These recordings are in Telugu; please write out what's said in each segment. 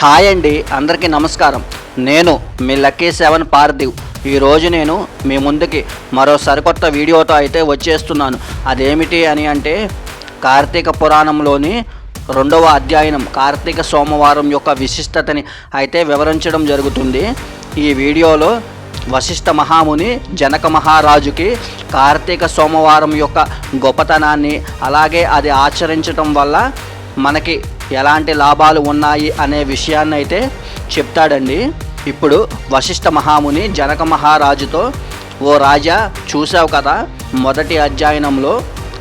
హాయ్ అండి అందరికీ నమస్కారం. నేను మీ లక్కీ సెవెన్ పార్థివ్. ఈరోజు నేను మీ ముందుకి మరో సరికొత్త వీడియోతో అయితే వచ్చేస్తున్నాను. అదేమిటి అని అంటే కార్తీక పురాణంలోని రెండవ అధ్యయనం కార్తీక సోమవారం యొక్క విశిష్టతని అయితే వివరించడం జరుగుతుంది. ఈ వీడియోలో వశిష్ఠ మహాముని జనక మహారాజుకి కార్తీక సోమవారం యొక్క గొప్పతనాన్ని అలాగే అది ఆచరించటం వల్ల మనకి ఎలాంటి లాభాలు ఉన్నాయి అనే విషయాన్ని అయితే చెప్తాడండి. ఇప్పుడు వశిష్ఠ మహాముని జనక మహారాజుతో ఓ రాజా చూసావు కదా మొదటి అధ్యయనంలో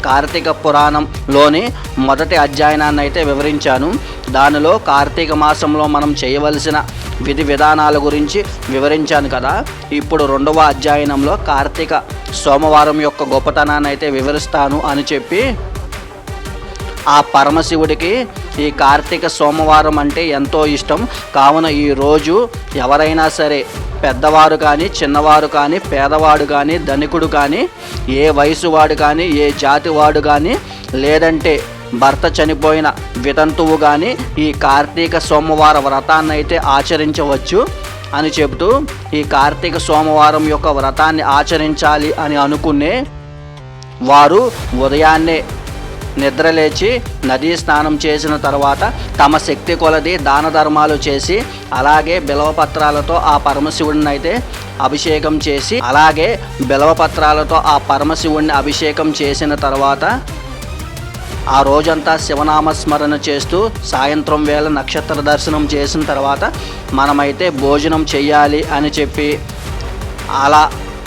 కార్తీక పురాణంలోని మొదటి అధ్యయనాన్ని అయితే వివరించాను. దానిలో కార్తీక మాసంలో మనం చేయవలసిన విధి విధానాల గురించి వివరించాను కదా. ఇప్పుడు రెండవ అధ్యయనంలో కార్తీక సోమవారం యొక్క గొప్పతనాన్ని అయితే వివరిస్తాను అని చెప్పి ఆ పరమశివుడికి ఈ కార్తీక సోమవారం అంటే ఎంతో ఇష్టం. కావున ఈ రోజు ఎవరైనా సరే పెద్దవారు కానీ చిన్నవారు కానీ పేదవాడు కానీ ధనికుడు కానీ ఏ వయసు వాడు కానీ ఏ జాతి వాడు కానీ లేదంటే భర్త చనిపోయిన వితంతువు కానీ ఈ కార్తీక సోమవార వ్రతాన్ని అయితే ఆచరించవచ్చు అని చెబుతూ ఈ కార్తీక సోమవారం యొక్క వ్రతాన్ని ఆచరించాలి అని అనుకునే వారు ఉదయాన్నే నిద్రలేచి నదీ స్నానం చేసిన తర్వాత తమ శక్తి కొలది దాన ధర్మాలు చేసి అలాగే బిలవపత్రాలతో ఆ పరమశివుడిని అయితే అభిషేకం చేసి అలాగే బిలవపత్రాలతో ఆ పరమశివుడిని అభిషేకం చేసిన తర్వాత ఆ రోజంతా శివనామస్మరణ చేస్తూ సాయంత్రం వేళ నక్షత్ర దర్శనం చేసిన తర్వాత మనమైతే భోజనం చెయ్యాలి అని చెప్పి అలా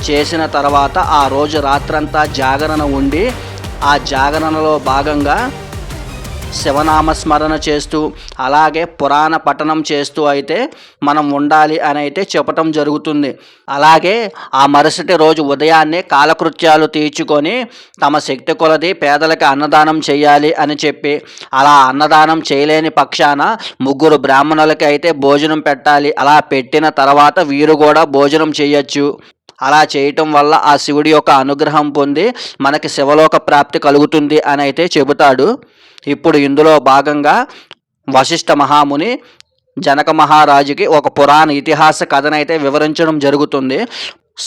చేసిన తర్వాత ఆ రోజు రాత్రంతా జాగరణ ఉండి ఆ జాగరణలో భాగంగా శివనామస్మరణ చేస్తూ అలాగే పురాణ పఠనం చేస్తూ అయితే మనం ఉండాలి అని అయితే చెప్పటం జరుగుతుంది. అలాగే ఆ మరుసటి రోజు ఉదయాన్నే కాలకృత్యాలు తీర్చుకొని తమ శక్తి కొలది పేదలకు అన్నదానం చేయాలి అని చెప్పి అలా అన్నదానం చేయలేని పక్షాన ముగ్గురు బ్రాహ్మణులకి అయితే భోజనం పెట్టాలి. అలా పెట్టిన తర్వాత వీరు కూడా భోజనం చేయొచ్చు. అలా చేయటం వల్ల ఆ శివుడి యొక్క అనుగ్రహం పొంది మనకి శివలోక ప్రాప్తి కలుగుతుంది అని అయితే చెబుతాడు. ఇప్పుడు ఇందులో భాగంగా వశిష్ఠ మహాముని జనక మహారాజుకి ఒక పురాణ ఇతిహాస కథనైతే వివరించడం జరుగుతుంది.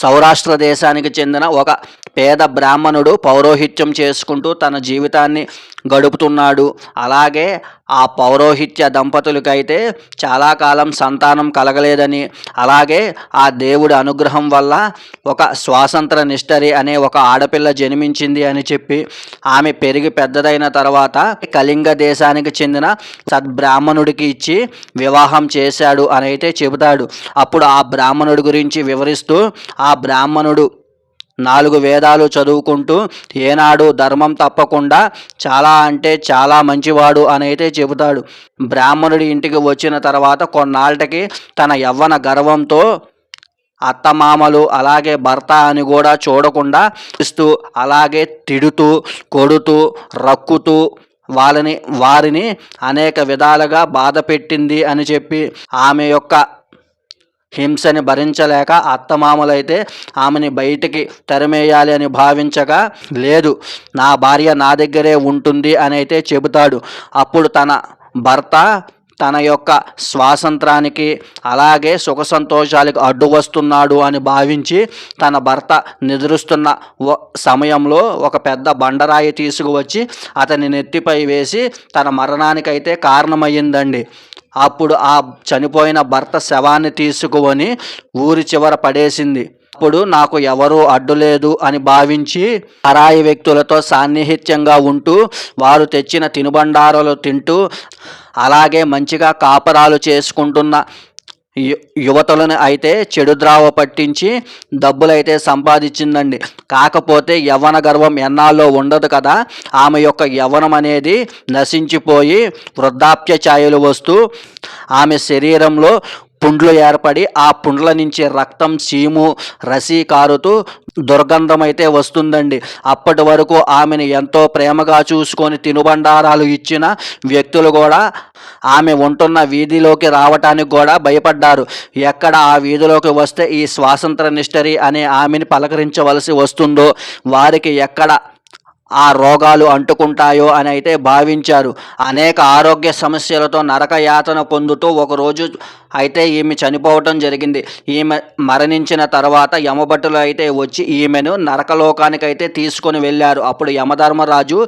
సౌరాష్ట్ర దేశానికి చెందిన ఒక పేద బ్రాహ్మణుడు పౌరోహిత్యం చేసుకుంటూ తన జీవితాన్ని గడుపుతున్నాడు. అలాగే ఆ పౌరోహిత్య దంపతులకైతే చాలా కాలం సంతానం కలగలేదని అలాగే ఆ దేవుడి అనుగ్రహం వల్ల ఒక స్వాతంత్ర నిష్టరి అనే ఒక ఆడపిల్ల జన్మించింది అని చెప్పి ఆమె పెరిగి పెద్దదైన తర్వాత కళింగ దేశానికి చెందిన సద్బ్రాహ్మణుడికి ఇచ్చి వివాహం చేశాడు అని అయితే చెబుతాడు. అప్పుడు ఆ బ్రాహ్మణుడి గురించి వివరిస్తూ ఆ బ్రాహ్మణుడు నాలుగు వేదాలు చదువుకుంటూ ఏనాడు ధర్మం తప్పకుండా చాలా అంటే చాలా మంచివాడు అని అయితే చెబుతాడు. బ్రాహ్మణుడి ఇంటికి వచ్చిన తర్వాత కొన్నాళ్ళకి తన యవ్వన గర్వంతో అత్తమామలు అలాగే భర్త అని కూడా చూడకుండా ఇస్తూ అలాగే తిడుతూ కొడుతూ రక్కుతూ వాళ్ళని వారిని అనేక విధాలుగా బాధ పెట్టింది అని చెప్పి ఆమె యొక్క హింసని భరించలేక అత్తమామలైతే ఆమెని బయటికి తరిమేయాలి అని భావించగా లేదు నా భార్య నా దగ్గరే ఉంటుంది అని అయితే చెబుతాడు. అప్పుడు తన భర్త తన యొక్క స్వాతంత్రానికి అలాగే సుఖ సంతోషాలకు అడ్డు వస్తున్నాడు అని భావించి తన భర్త నిద్రిస్తున్న సమయంలో ఒక పెద్ద బండరాయి తీసుకువచ్చి అతని నెత్తిపై వేసి తన మరణానికైతే కారణమయ్యిందండి. అప్పుడు ఆ చనిపోయిన భర్త శవాన్ని తీసుకుని ఊరి చివర పడేసింది. అప్పుడు నాకు ఎవరూ అడ్డు లేదు అని భావించి పరాయి వ్యక్తులతో సాన్నిహిత్యంగా ఉంటూ వారు తెచ్చిన తినుబండారాలు తింటూ అలాగే మంచిగా కాపరాలు చేసుకుంటున్న యువతలను అయితే చెడు ద్రావ పట్టించి డబ్బులైతే సంపాదించిందండి. కాకపోతే యవ్వన గర్వం ఎన్నాల్లో ఉండదు కదా ఆమె యొక్క యవ్వనం అనేది నశించిపోయి వృద్ధాప్య ఛాయలు వస్తూ ఆమె శరీరంలో పుండ్లు ఏర్పడి ఆ పుండ్ల నుంచి రక్తం చీము రసి కారుతూ దుర్గంధం అయితే వస్తుందండి. అప్పటి వరకు ఆమెను ఎంతో ప్రేమగా చూసుకొని తినుబండారాలు ఇచ్చిన వ్యక్తులు కూడా ఆమె ఉంటున్న వీధిలోకి రావటానికి కూడా భయపడ్డారు. ఎక్కడ ఆ వీధిలోకి వస్తే ఈ స్వాతంత్ర నిష్టరి అనే ఆమెని పలకరించవలసి వస్తుందో వారికి ఎక్కడ ఆ రోగాలు అంటుకుంటాయో అని అయితే భావించారు. అనేక ఆరోగ్య సమస్యలతో నరక యాతన పొందుతూ ఒకరోజు అయితే ఈమె చనిపోవటం జరిగింది. ఈమె మరణించిన తర్వాత యమభటులు అయితే వచ్చి ఈమెను నరకలోకానికి అయితే తీసుకొని వెళ్ళారు. అప్పుడు యమధర్మరాజు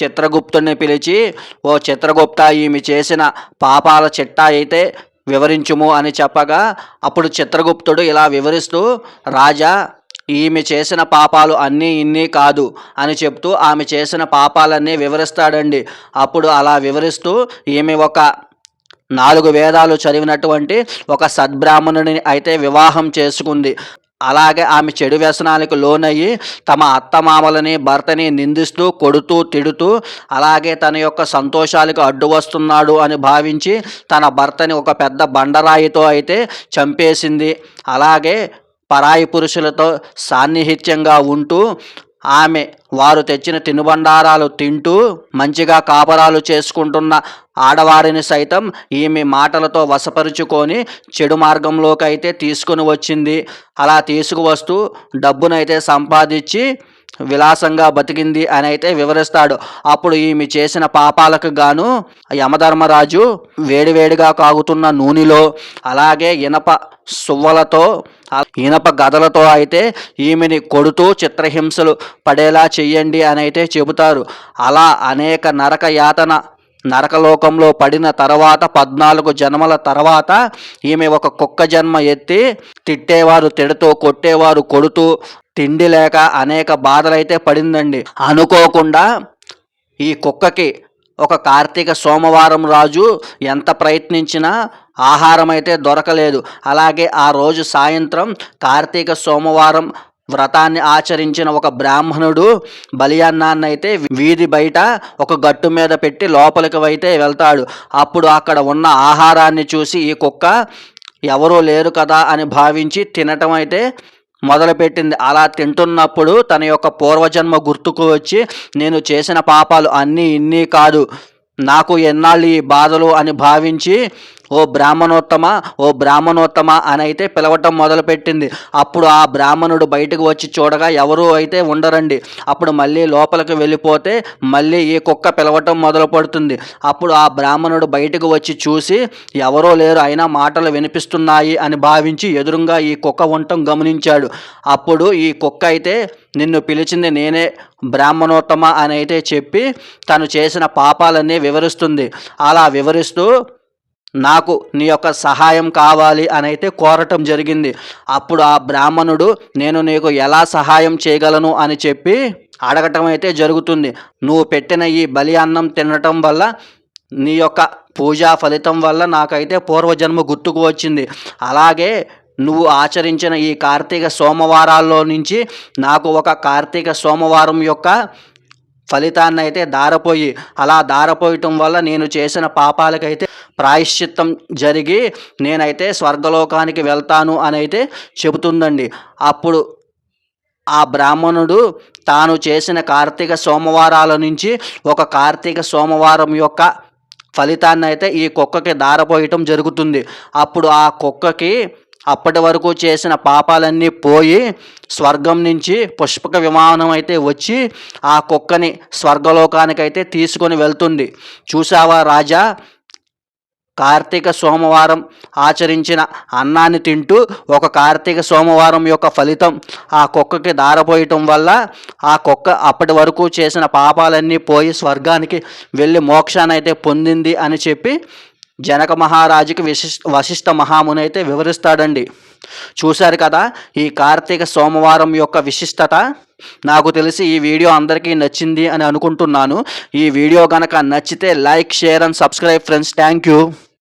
చిత్రగుప్తుని పిలిచి ఓ చిత్రగుప్త ఈమె చేసిన పాపాల చిట్టా అయితే వివరించుము అని చెప్పగా అప్పుడు చిత్రగుప్తుడు ఇలా వివరిస్తూ రాజా ఈమె చేసిన పాపాలు అన్నీ ఇన్నీ కాదు అని చెప్తూ ఆమె చేసిన పాపాలన్నీ వివరిస్తాడండి. అప్పుడు అలా వివరిస్తూ ఈమె ఒక నాలుగు వేదాలు చదివినటువంటి ఒక సద్బ్రాహ్మణుని అయితే వివాహం చేసుకుంది. అలాగే ఆమె చెడు వ్యసనాలకు లోనయ్యి తమ అత్తమామలని భర్తని నిందిస్తూ కొడుతూ తిడుతూ అలాగే తన యొక్క సంతోషాలకు అడ్డు వస్తున్నాడు అని భావించి తన భర్తని ఒక పెద్ద బండరాయితో అయితే చంపేసింది. అలాగే పరాయి పురుషులతో సాన్నిహిత్యంగా ఉంటూ ఆమె వారు తెచ్చిన తినుబండారాలు తింటూ మంచిగా కాపరాలు చేసుకుంటున్న ఆడవారిని సైతం ఈమె మాటలతో వశపరుచుకొని చెడు మార్గంలోకి అయితే తీసుకుని వచ్చింది. అలా తీసుకువస్తూ డబ్బునైతే సంపాదించి విలాసంగా బతికింది అని అయితే వివరిస్తాడు. అప్పుడు ఈమె చేసిన పాపాలకు గాను యమధర్మరాజు వేడివేడిగా కాగుతున్న నూనెలో అలాగే ఇనప సువ్వలతో ఇనప గదలతో అయితే ఈమెని కొడుతూ చిత్రహింసలు పడేలా చెయ్యండి అని అయితే చెబుతారు. అలా అనేక నరక యాతన నరకలోకంలో పడిన తర్వాత పద్నాలుగు జన్మల తర్వాత ఈమె ఒక కుక్క జన్మ ఎత్తి తిట్టేవారు తిడుతూ కొట్టేవారు కొడుతూ తిండి లేక అనేక బాధలైతే పడిందండి. అనుకోకుండా ఈ కుక్కకి ఒక కార్తీక సోమవారం రాజు ఎంత ప్రయత్నించినా ఆహారం అయితే దొరకలేదు. అలాగే ఆ రోజు సాయంత్రం కార్తీక సోమవారం వ్రతాన్ని ఆచరించిన ఒక బ్రాహ్మణుడు బలియన్నాన్నైతే వీధి బయట ఒక గట్టు మీద పెట్టి లోపలికి అయితే వెళ్తాడు. అప్పుడు అక్కడ ఉన్న ఆహారాన్ని చూసి ఈ కుక్క ఎవరూ లేరు కదా అని భావించి తినటం అయితే మొదలుపెట్టింది. అలా తింటున్నప్పుడు తన యొక్క పూర్వజన్మ గుర్తుకు వచ్చి నేను చేసిన పాపాలు అన్నీ ఇన్ని కాదు. నాకు ఎన్నాళ్ళు ఈ బాధలు అని భావించి ఓ బ్రాహ్మణోత్తమ ఓ బ్రాహ్మణోత్తమ అని అయితే పిలవటం మొదలుపెట్టింది. అప్పుడు ఆ బ్రాహ్మణుడు బయటకు వచ్చి చూడగా ఎవరూ అయితే ఉండరండి. అప్పుడు మళ్ళీ లోపలికి వెళ్ళిపోతే మళ్ళీ ఈ కుక్క పిలవటం మొదలు పడుతుంది. అప్పుడు ఆ బ్రాహ్మణుడు బయటకు వచ్చి చూసి ఎవరో లేరు అయినా మాటలు వినిపిస్తున్నాయి అని భావించి ఎదురుగా ఈ కుక్క ఉండటం గమనించాడు. అప్పుడు ఈ కుక్క అయితే నిన్ను పిలిచింది నేనే బ్రాహ్మణోత్తమ అని అయితే చెప్పి తను చేసిన పాపాలన్నీ వివరిస్తుంది. అలా వివరిస్తూ నాకు నీ యొక్క సహాయం కావాలి అని అయితే కోరటం జరిగింది. అప్పుడు ఆ బ్రాహ్మణుడు నేను నీకు ఎలా సహాయం చేయగలను అని చెప్పి అడగటం అయితే జరుగుతుంది. నువ్వు పెట్టిన ఈ బలి అన్నం తినటం వల్ల నీ యొక్క పూజా ఫలితం వల్ల నాకైతే పూర్వజన్మ గుర్తుకు వచ్చింది. అలాగే నువ్వు ఆచరించిన ఈ కార్తీక సోమవారాల్లో నుంచి నాకు ఒక కార్తీక సోమవారం యొక్క ఫలితాన్ని అయితే దారపోయి అలా దారపోయటం వల్ల నేను చేసిన పాపాలకైతే ప్రాయశ్చిత్తం జరిగి నేనైతే స్వర్గలోకానికి వెళ్తాను అని అయితే చెబుతుందండి. అప్పుడు ఆ బ్రాహ్మణుడు తాను చేసిన కార్తీక సోమవారాల నుంచి ఒక కార్తీక సోమవారం యొక్క ఫలితాన్ని అయితే ఈ కుక్కకి దారపోయటం జరుగుతుంది. అప్పుడు ఆ కుక్కకి అప్పటి వరకు చేసిన పాపాలన్నీ పోయి స్వర్గం నుంచి పుష్పక విమానం అయితే వచ్చి ఆ కుక్కని స్వర్గలోకానికైతే తీసుకొని వెళ్తుంది. చూసావా రాజా? కార్తీక సోమవారం ఆచరించిన అన్నాన్ని తింటూ ఒక కార్తీక సోమవారం యొక్క ఫలితం ఆ కుక్కకి దారపోయటం వల్ల ఆ కుక్క అప్పటి వరకు చేసిన పాపాలన్నీ పోయి స్వర్గానికి వెళ్ళి మోక్షాన్ని అయితే పొందింది అని చెప్పి జనక మహారాజుకి విశిష్ట వశిష్ఠ మహాముని అయితే వివరిస్తాడండి. చూశారు కదా ఈ కార్తీక సోమవారం యొక్క విశిష్టత? నాకు తెలిసి ఈ వీడియో అందరికీ నచ్చింది అని అనుకుంటున్నాను. ఈ వీడియో కనుక నచ్చితే like share and subscribe friends. Thank you.